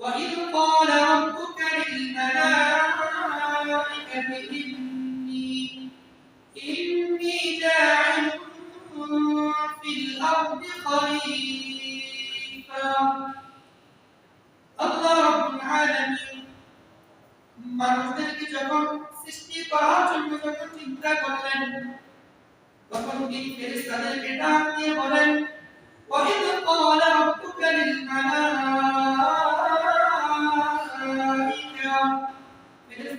وإذ قال ربك للملائكة إني إني جاعل في الأرض خليفة আল্লাহ রাব্বুল আলামিন মানুষদেরকে যখন সৃষ্টি করার জন্য যখন চিন্তা করলেন তখন তিনি ফেরেশতাদেরকে ডাক দিয়ে বলেন وإذ قال ربك للملائكة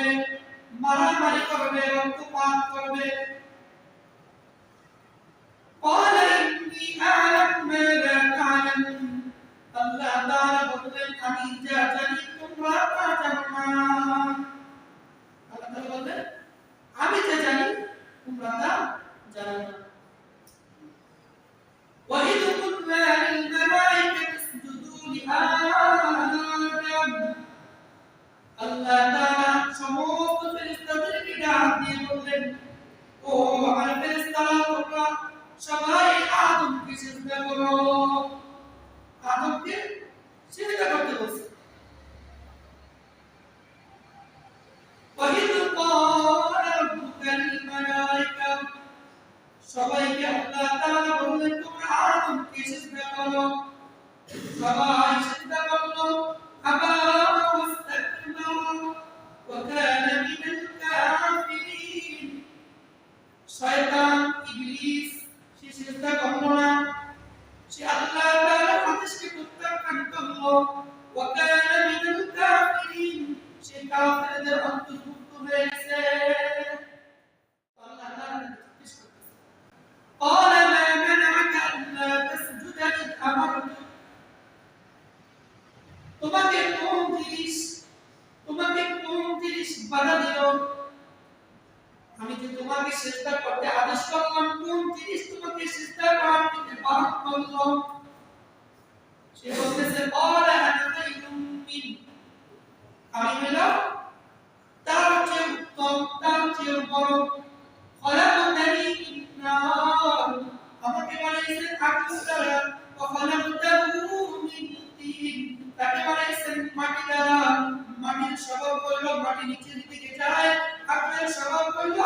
করবে মারামারি করবে রক্তপাত করবে তাআলা সিজদা করতে। আদেশ করলাম, কোন জিনিস তোমাকে সিজদা করার থেকে বারণ করল? সে বলতেছে বলা হানাতাইকুম আমি হলাম তার চেয়ে উত্তম, তার চেয়ে বড়। খলাকতানি আমাকে বানাইছেন আগুন মাটির স্বভাব হলো মাটি নিচের দিকে যায় আপনার স্বভাব করল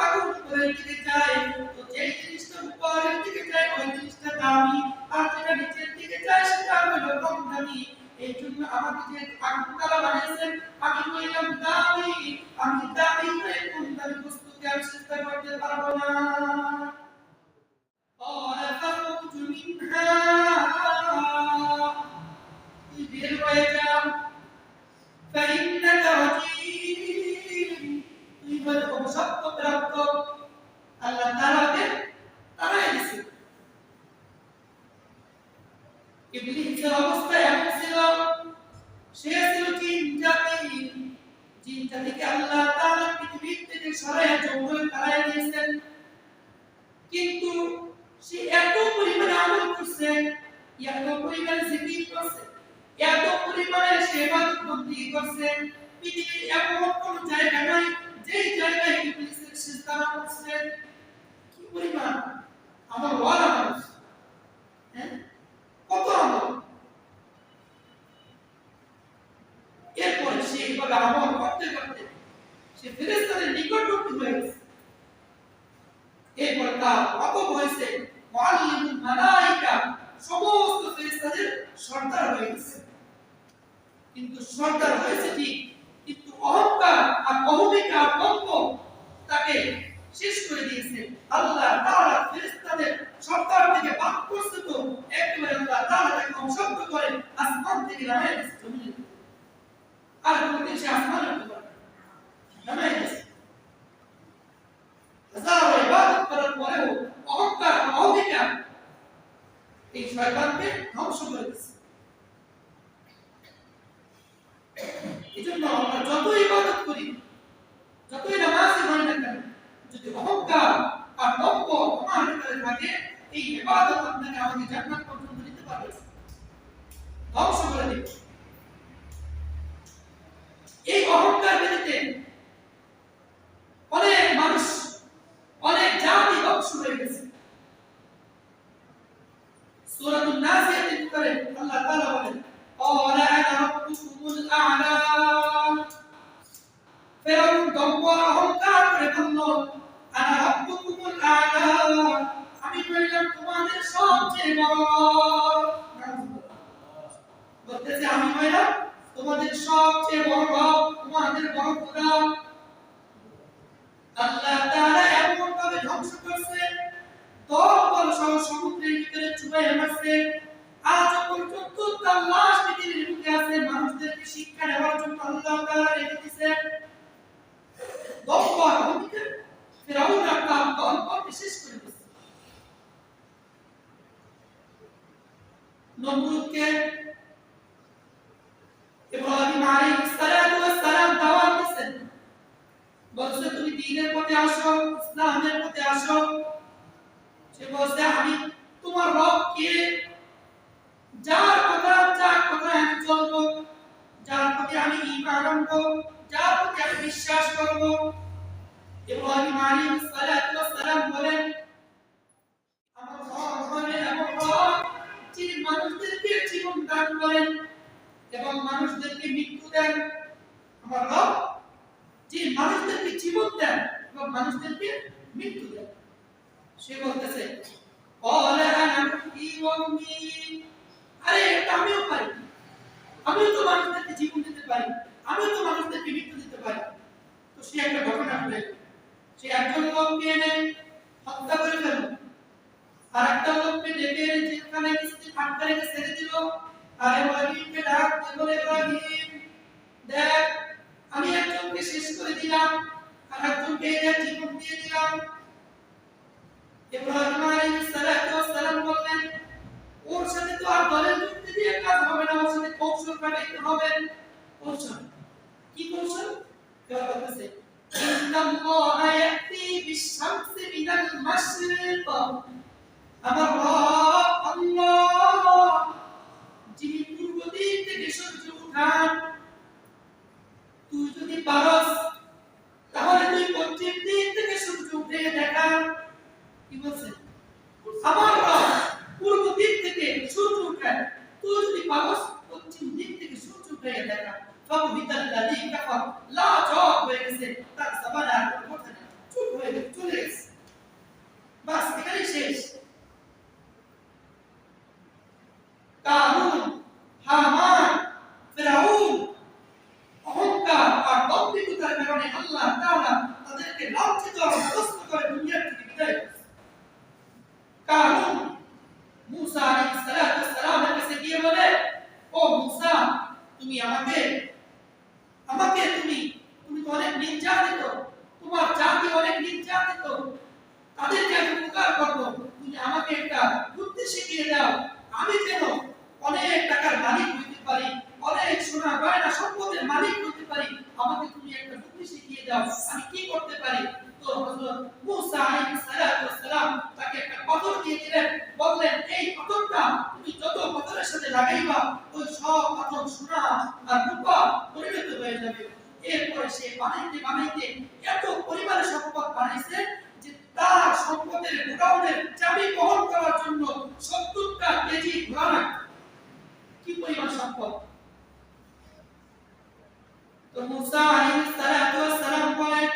আর সে আসমানে উঠতে পারবে না। হাজারো ইবাদত করার পরেও অহংকার অহমিকা এই শয়তানকে ধ্বংস করে দিচ্ছে এজন্য আমরা যত ইবাদত করি যতই নামাজি হই না কেন যদি অহংকার আর দম্ভ আমার ভিতরে থাকে এই ইবাদত আপনাকে আমাকে জান্নাত পর্যন্ত নিতে পারবে ধ্বংস করে দেবে বলতেছে আমি তোমাদের সবচেয়ে বড় রব তোমাদের বড় খোদা। আল্লাহ তাআলা এমন ভাবে ধ্বংস করছে দল সহ সমুদ্রের ভিতরে চুবাই মারছে আজ পর্যন্ত তার লাশ পৃথিবীর বুকে আছে, মানুষদেরকে শিক্ষা দেওয়ার জন্য আল্লাহ তাআলা রেখে দিয়েছেন দম্ভ আর ফেরাউন আর তার দলকে শেষ করে দিয়েছে নমরুদকে তুমি দ্বীনের পথে আসো, ইসলামের পথে আসো। সে বলছে, আমি তোমার রব কে যার কথা যার কথা আমি চলবো, যার প্রতি আমি ঈমান আনব, যার প্রতি আমি বিশ্বাস করব। ইব্রাহিম আলাইহিস সালাতু ওয়াস সালাম বলেন, আমার রব হলেন এমন রব যিনি মানুষদেরকে জীবন দান করেন এবং মানুষদেরকে মৃত্যু দেন, আমার রব যে মানুষদেরকে জীবন দেন এবং মানুষদেরকে মৃত্যু দেন। সে বলতেছে আরে, এটা আমিও পারি। আমিও তো মানুষদেরকে জীবন দিতে পারি। আমিও তো মানুষদেরকে মৃত্যু দিতে পারি। তো সে একটা ঘটনা সে একজন লোককে এনে হত্যা করে ফেলল। আর একটা লোককে ডেকে এনে যেখানে ছেড়ে দিল। আর এবার বলে আর দম্ভিকতার কারণে আল্লাহ তাআলা তাদেরকে লাঞ্ছিত আর গ্রস্ত করে দুনিয়া থেকে বিদায় করেছে কারুন মুসা আলাইহিস সালাতু ওয়াস সালামের কাছে গিয়ে বলে ও মুসা তুমি আমাকে আমাকে তুমি তুমি তো অনেক নির্যাতিত তোমার জাতি অনেক নির্যাতিত তাদেরকে আমি উপকার করব তুমি আমাকে একটা বুদ্ধি শিখিয়ে দাও আমি যেন অনেক টাকার মালিক হইতে পারি অনেক সোনা গয়না সম্পদের মালিক হইতে পারি আমাকে তুমি শিখিয়ে দাও, আমি কি করতে পারি? সে বানাইতে বানাইতে এত পরিমাণে সম্পদ বানাইছে যে তার সম্পদের গোডাউনের চাবি বহন করার জন্য সত্তরটা কেজি ঘোড়া কি পরিমাণ সম্পদ? তো মুসা আলাইহিস সালাতু ওয়াস সালাম বলেন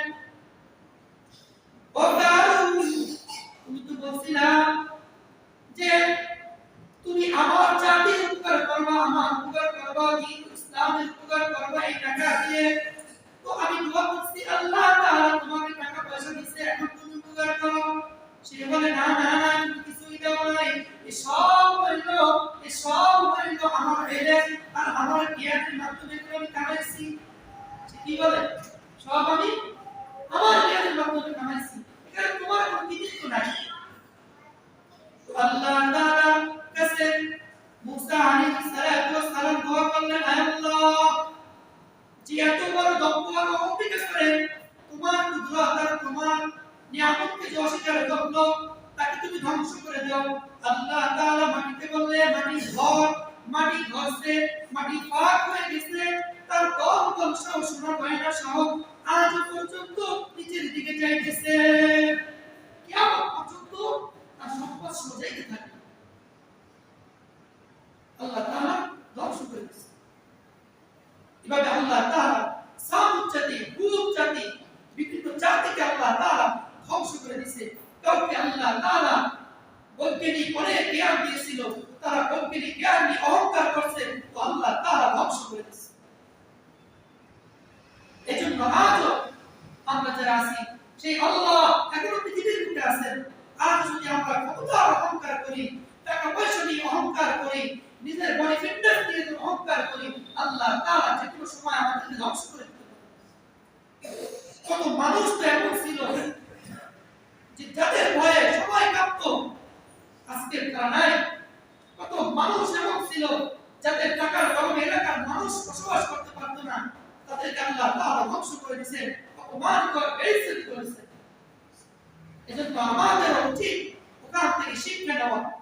জীবন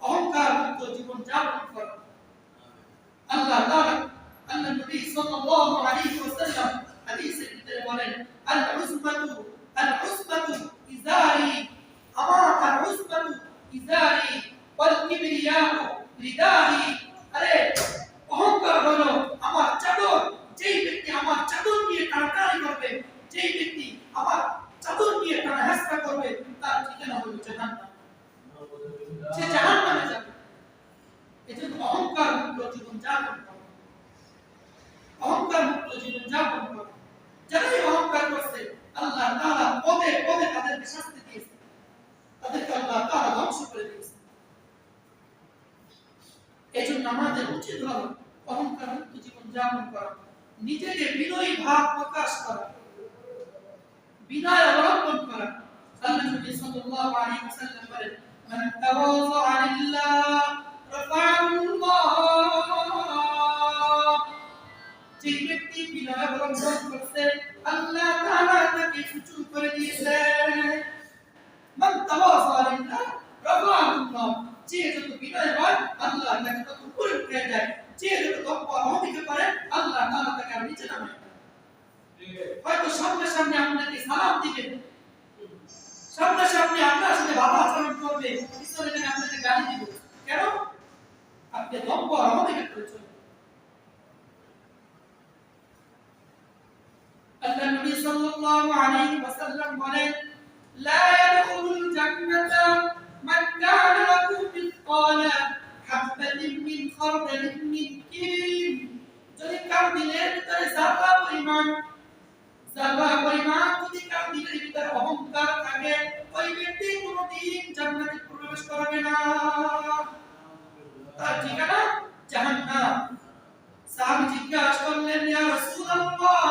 অহংকার মুক্ত জীবন যাপন করো। আল্লাহ তাআলা আল্লাহ নবী সাল্লাল্লাহু আলাইহি ওয়াসাল্লাম হাদিসের ভিতরে বলেন আল উসবাতু আল উসবাতু ইজারি আমার আল উসবাতু ইজারি ওয়াল কিবরিয়াহু রিদাহি। আরে, অহংকার হলো আমার চাদর, যেই ব্যক্তি আমার চাদর নিয়ে টানাটানি করবে, যেই ব্যক্তি আমার চাদর নিয়ে টানা হেসরা করবে, তার ঠিকানা হলো জাহান্নাম। আপনি লম্ব আমাদের ক্ষেত্রে চলবে আল্লাহ নবী সাল্লাল্লাহু আলাইহি ওয়াসাল্লাম বলেন, লা ইয়াদখুলুল জান্নাতা মান কানা লাহু মিসকালা হাববাতিন মিন খারদালিন মিন কিরিম যদি কার দিলের ভিতরে জাররা পরিমাণ জাররা পরিমাণ যদি কার দিলের ভিতরে অহংকার থাকে, ওই ব্যক্তি কোনোদিন জান্নাতে প্রবেশ করবে না। তার ঠিকানা? জাহান্নাম। সাহাবী জিজ্ঞাসা করলেন ইয়া রাসূলুল্লাহ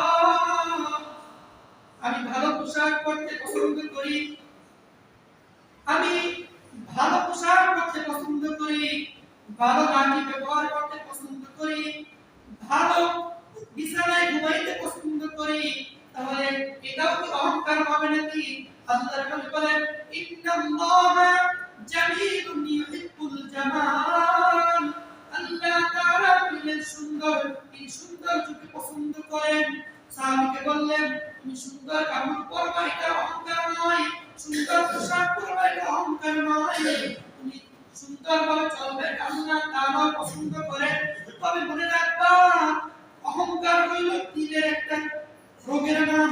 আমি ভালো পোশাক পরতে পছন্দ করি। সুন্দর, তিনি সুন্দর চোখে পছন্দ করেন। সাহাবিকে বললেন, তুমি সুন্দর কাপড় পরবা এটা অহংকার নয়। সুন্দর পোশাক পরবা এটা অহংকার নয়। তুমি সুন্দর ভাবে চলবে কামনা তা আমার পছন্দ করেন তবে মনে রাখবা, অহংকার হইল দিলের একটা রোগের নাম।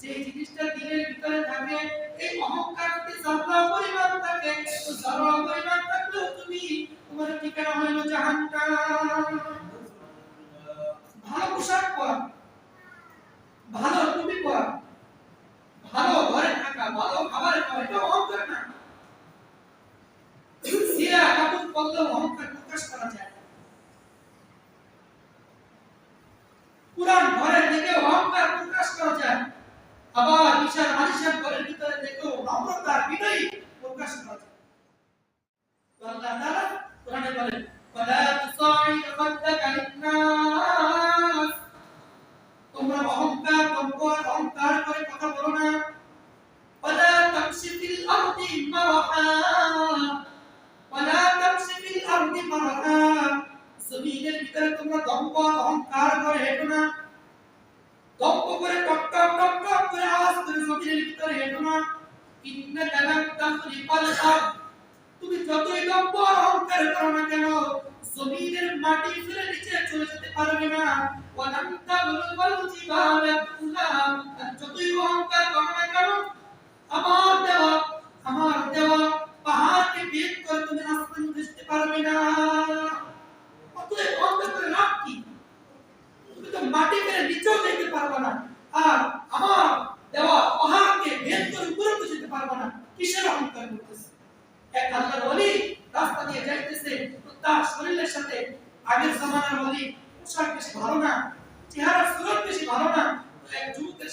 যে জিনিসটা দিলের ভিতরে থাকে, এই অহংকারটি জরা পরিমাণ থাকে। তো জরা পরিমাণ থাকলেও তুমি তোমার ঠিকানা হইল জাহান্নাম। তোমরা অহংকার তম্বর অহংকার করে কথা বলো না। ولا تمشي في الأرض مرحا ولا تمشي في জমিনের ভিতরে তোমরা দম্ভ অহংকার করে হেঁটো না। দম্ভ করে টপটপ টপটপ করে আওয়াজ করে জমিনের ভিতরে হেঁটো না। ইন্না কালাম তাফরিকাল আরদ তুমি যতই দম্ভ অহংকার করো না কেন, জমিনের মাটি ফেলে নিচে চলে যেতে পারবে না। ونحمد الوجبة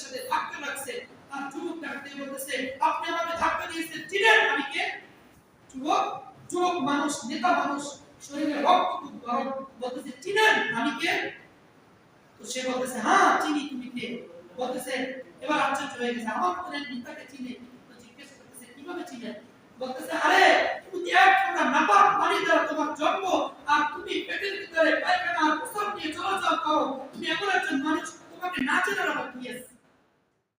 সাথে ধাক্কা লাগছে। তার যুবক ডাকতে বলতেছে, আপনি আমাকে ধাক্কা দিয়েছেন চিনেন আমি যুবক যুবক মানুষ, নেতা মানুষ, শরীরে রক্ত খুব গরম বলতেছে চিনেন আমি তো সে বলতেছে হ্যাঁ চিনি তুমি কে বলতেছে, এবার আশ্চর্য হয়ে গেছে, আমার মনে নেতাকে চিনে। তো জিজ্ঞেস করতেছে, কীভাবে চিনেন? বলতেছে, আরে, তুমি এক ফোঁটা নাপাক পানি দ্বারা তোমার জন্ম, আর তুমি পেটের ভিতরে পায়খানা আর প্রস্তাব নিয়ে চলাচল করো। তুমি এমন একজন মানুষ, তোমাকে না চেনার আমার কি আছে?